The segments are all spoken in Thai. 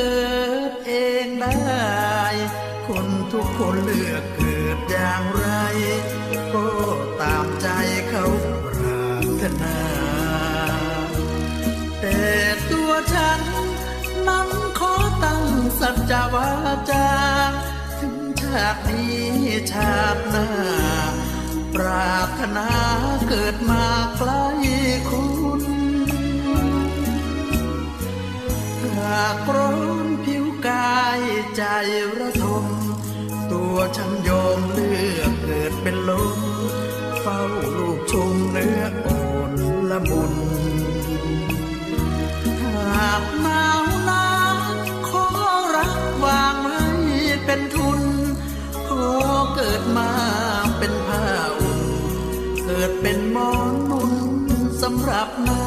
เกิดเองได้ คนทุกคนเลือกเกิดอย่างไร ก็ตามใจเขาปรารถนา แต่ตัวฉัน นั้นขอตั้งสัจวาจา ถึงชาตินี้ชาติหน้า ปรารถนาเกิดมาใกล้คุณห ระทม ตัวฉันยอมเลือกเกิดเป็นลมเฝ้าลูกชมเนื้ออ่อนละมุนหากหนาวนาขอรักวางไว้เป็นทุน ขอเกิดมาเป็นผ้าอุ่น เกิดเป็นมอนนุ่นสำหรับนา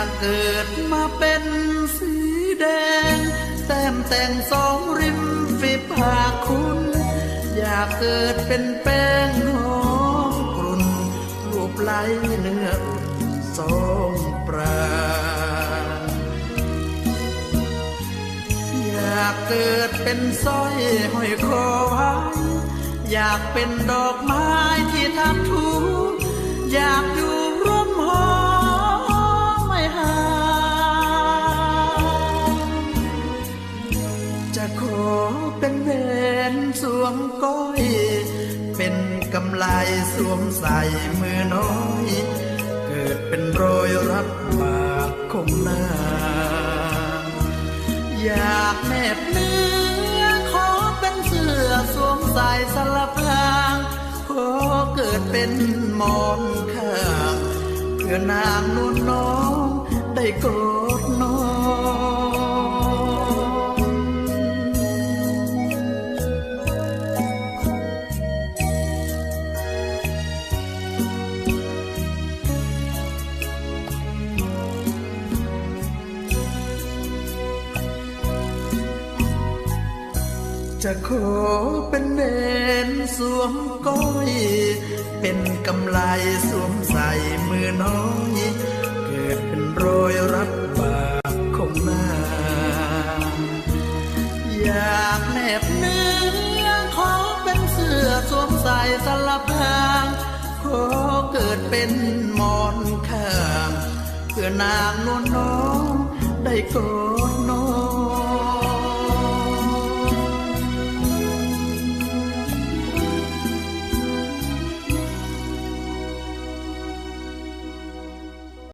ากเกิดมาเป็นสีแดง แต้มแต่งสองริมฝีปากคุณ อยากเกิดเป็นแป้งหอมกรุ่นรูปไหลเนื้ออุ่นสองปราอยากเกิดเป็นสร้อยห้อยคอไว้อยากเป็นดอกไม้ที่ทำทูอยากอยู่ จะขอเป็นเวนสวมก้อย เป็นกำไลสวมใส่มือน้อย เกิดเป็นรอยรับบากคงหน้า อยากแนบเนื้อขอเป็นเสื้อสวมใส่สลับพรางขอเกิดเป็นมอนข้างเพื่อนางนวลน้องได้กอ จะขอเป็นเนนสวมก้อย เป็นกำไลสวมใส่มือน้อย เกิดเป็นรอยรักบากคงหน้า อยากแนบเนื้อขอเป็นเสื้อสวมใส่สลับทางขอเกิดเป็นหมอนข้างเพื่อนางนวลน้องได้กอด